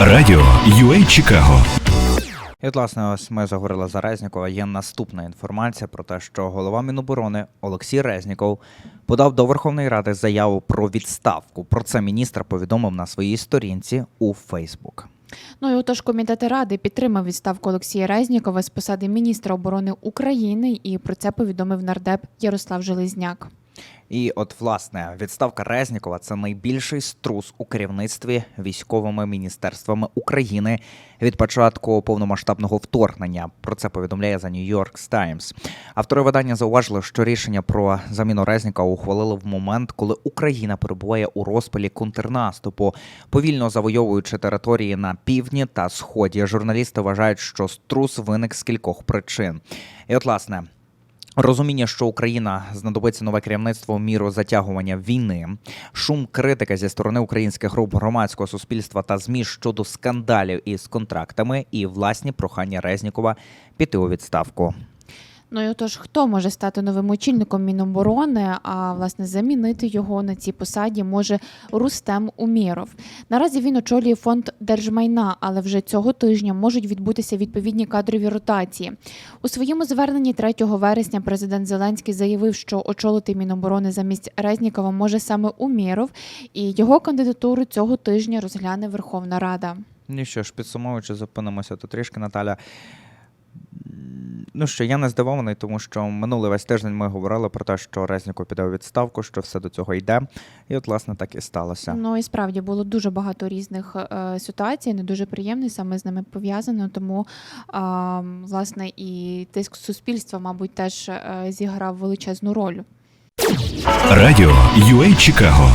Радіо UA Чикаго. І от, власне, ось ми заговорили за Резнікова. Є наступна інформація про те, що голова Міноборони Олексій Резніков подав до Верховної Ради заяву про відставку. Про це міністр повідомив на своїй сторінці у Фейсбук. Ну і отож комітет ради підтримав відставку Олексія Резнікова з посади міністра оборони України, і про це повідомив нардеп Ярослав Железняк. І от, власне, відставка Резнікова це найбільший струс у керівництві військовими міністерствами України від початку повномасштабного вторгнення. Про це повідомляє за New York Times. Автори видання зауважили, що рішення про заміну Резнікова ухвалили в момент, коли Україна перебуває у розпалі контрнаступу, повільно завойовуючи території на півдні та сході. Журналісти вважають, що струс виник з кількох причин. І от, власне. Розуміння, що Україна знадобиться нове керівництво міру затягування війни, шум критики зі сторони українських груп громадського суспільства та змі щодо скандалів із контрактами і власні прохання Резнікова піти у відставку. Ну і отож, хто може стати новим очільником Міноборони, а власне замінити його на цій посаді може Рустем Уміров. Наразі він очолює фонд держмайна, але вже цього тижня можуть відбутися відповідні кадрові ротації. У своєму зверненні 3 вересня президент Зеленський заявив, що очолити Міноборони замість Резнікова може саме Уміров, і його кандидатуру цього тижня розгляне Верховна Рада. Ну що ж, підсумовуючи, зупинимося тут трішки, Наталя. Ну що, я не здивований, тому що минулий весь тиждень ми говорили про те, що Резніков піде у відставку, що все до цього йде. І от, власне, так і сталося. Ну і справді було дуже багато різних е, ситуацій, не дуже приємних саме з ними пов'язано. Тому а, власне і тиск суспільства, мабуть, теж е, зіграв величезну роль. Радіо UA Чикаго.